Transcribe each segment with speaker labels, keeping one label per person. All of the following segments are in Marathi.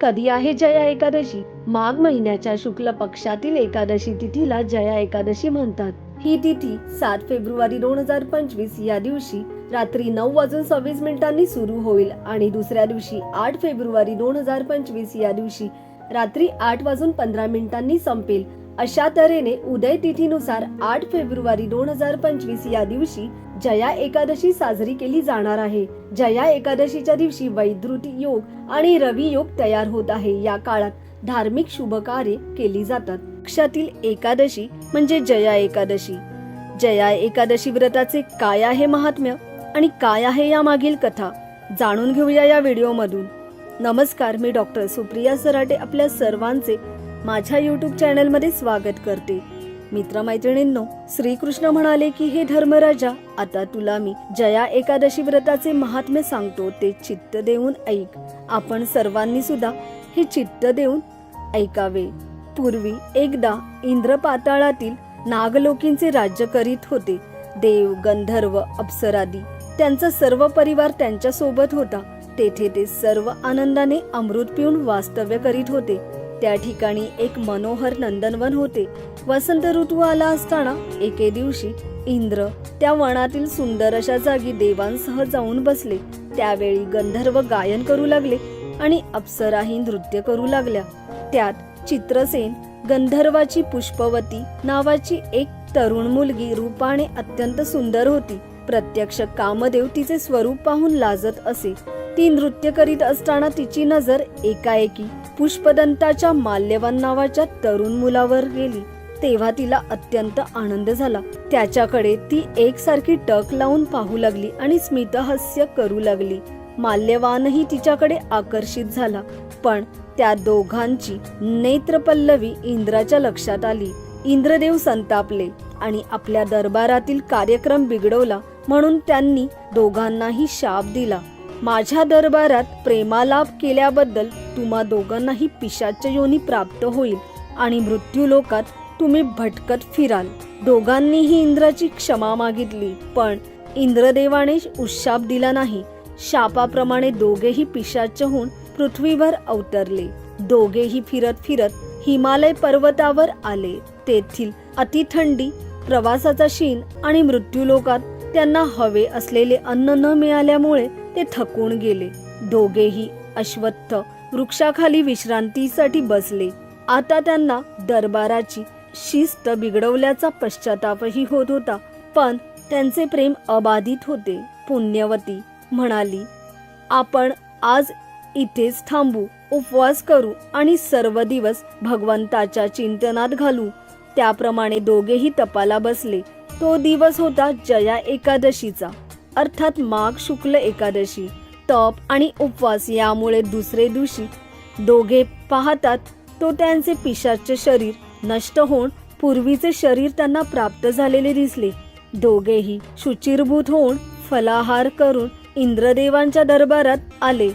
Speaker 1: कधी आहे जया एकादशी? माघ महिन्याच्या शुक्ल पक्षातील एकादशी तिथीला जया एकादशी म्हणतात. ही तिथी सात फेब्रुवारी दोन हजार पंचवीस या दिवशी रात्री नऊ वाजून सव्वीस मिनिटांनी सुरू होईल आणि दुसऱ्या दिवशी आठ फेब्रुवारी दोन हजार पंचवीस या दिवशी रात्री आठ वाजून पंधरा मिनिटांनी संपेल. अशा तऱ्हेने उदय तिथीनुसार आठ फेब्रुवारी दोन हजार पंचवीस या दिवशी जया एकादशी साजरी केली जाणार आहे. जया एकादशीच्या दिवशी वैद्युती योग आणि रवी योग तयार होत आहे. या काळात धार्मिक शुभ कार्य केली जातात. पक्षातील एकादशी म्हणजे जया एकादशी. जया एकादशी व्रताचे काय आहे महात्म्य आणि काय आहे या मागील कथा? जाणून घेऊया या व्हिडिओमधून. नमस्कार मी डॉक्टर सुप्रिया सराटे आपल्या सर्वांचे माझ्या युट्यूब चॅनलमध्ये स्वागत करते. मित्रमैत्रिणींनो श्रीकृष्ण म्हणाले की हे धर्मराजा आता तुला मी जया एकादशी व्रताचे महात्म्य सांगतो ते चित्त देऊन ऐक. आपण सर्वांनी सुद्धा हे चित्त देऊन ऐकावे. पूर्वी एकदा इंद्र पाताळातील नागलोकींचे राज्य करीत होते. देव गंधर्व अप्सरादी त्यांचा सर्व परिवार त्यांच्यासोबत होता. तेथे ते सर्व आनंदाने अमृत पिऊन वास्तव्य करीत होते. त्या ठिकाणी एक मनोहर नंदनवन होते. वसंत ऋतू आला असताना एके दिवशी इंद्र त्या वनातील सुंदर अशा जागी देवांसह जाऊन बसले. त्यावेळी गंधर्व गायन करू लागले आणि अप्सराही नृत्य करू लागल्या. त्यात चित्रसेन गंधर्वाची पुष्पवती नावाची एक तरुण मुलगी रूपाने अत्यंत सुंदर होती. प्रत्यक्ष कामदेव तिचे स्वरूप पाहून लाजत असे. ती नृत्य करीत असताना तिची नजर एकाएकी पुष्पदंताच्या माल्यवान नावाच्या तरुण मुलावर गेली. तेव्हा तिला अत्यंत आनंद झाला. त्याच्याकडे ती एकसारखी टक लावून पाहू लागली आणि स्मितहास्य करू लागली. माल्यवानही तिच्याकडे आकर्षित झाला पण त्या दोघांची नेत्रपल्लवी इंद्राच्या लक्षात आली. इंद्रदेव संतापले आणि आपल्या दरबारातील कार्यक्रम बिघडवला म्हणून त्यांनी दोघांनाही शाप दिला. माझ्या दरबारात प्रेमालाभ केल्याबद्दल तुम्हा दोघांनाही पिशाच योनी प्राप्त होईल आणि मृत्यूलोकात तुम्ही भटकत फिराल. दोघांनीही इंद्राची क्षमा मागितली पण इंद्रदेवाने उशाप दिला नाही. शापाप्रमाणे दोघेही पिशाच होऊन पृथ्वीवर अवतरले. दोघेही फिरत फिरत हिमालय पर्वतावर आले. तेथील अतिथंडी प्रवासाचा शीन आणि मृत्यूलोकात त्यांना हवे असलेले अन्न न मिळाल्यामुळे ते थकून गेले. दोघेही अश्वत्थ वृक्षाखाली विश्रांतीसाठी बसले. आता त्यांना दरबाराची शिस्त बिघडवल्याचा पश्चातापही होत होता पण त्यांचे प्रेम अबाधित होते. पुण्यवती म्हणाली आपण आज इथेच थांबू उपवास करू आणि सर्व दिवस भगवंताच्या चिंतनात घालू. त्याप्रमाणे दोघेही तपाला बसले. तो दिवस होता जया एकादशीचा. अर्थात माघ शुक्ल एकादशी तप आणि उपवास यामुळे दुसरे दिवशी दोघे पाहतात तो त्यांचे पिशाचे शरीर नष्ट होऊन पूर्वीचे शरीर त्यांना प्राप्त झालेले दिसले. दोघेही शुचिरभूत होऊन फलाहार करून इंद्रदेवांच्या दरबारात आले.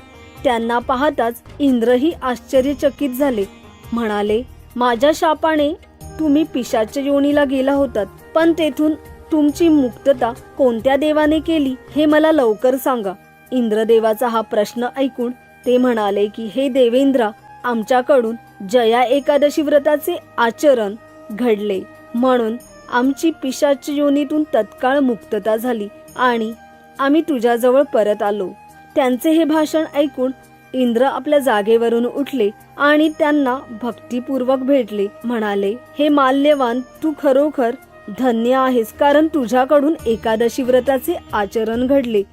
Speaker 1: त्यांना पाहताच इंद्रही आश्चर्यचकित झाले. म्हणाले माझ्या शापाने तुम्ही पिशाच्या योनीला गेला होतात पण तेथून तुमची मुक्तता कोणत्या देवाने केली हे मला लवकर सांगा. इंद्रदेवाचा हा प्रश्न ऐकून ते म्हणाले की हे देवेंद्रा आमच्याकडून जया एकादशी व्रताचे आचरण घडले. म्हणून आमची पिशाच योनीतून तत्काळ मुक्तता झाली आणि आम्ही तुझ्याजवळ परत आलो. त्यांचे हे भाषण ऐकून इंद्र आपल्या जागेवरून उठले आणि त्यांना भक्तिपूर्वक भेटले. म्हणाले हे माल्यवान तू खरोखर धन्य आहेस कारण तुझ्याकडून एकादशी व्रताचे आचरण घडले.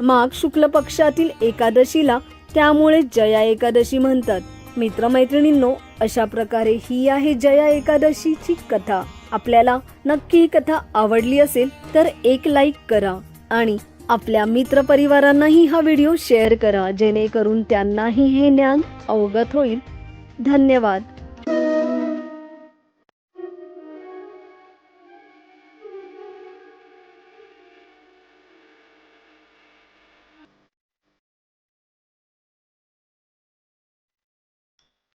Speaker 1: माघ शुक्ल पक्षातील एकादशीला त्यामुळे जया एकादशी म्हणतात. मित्रमैत्रिणींनो अशा प्रकारे ही आहे जया एकादशीची कथा. आपल्याला नक्की ही कथा आवडली असेल तर एक लाईक करा आणि आपल्या मित्र परिवारांनाही हा व्हिडिओ शेअर करा जेणेकरून त्यांनाही हे ज्ञान अवगत होईल. धन्यवाद.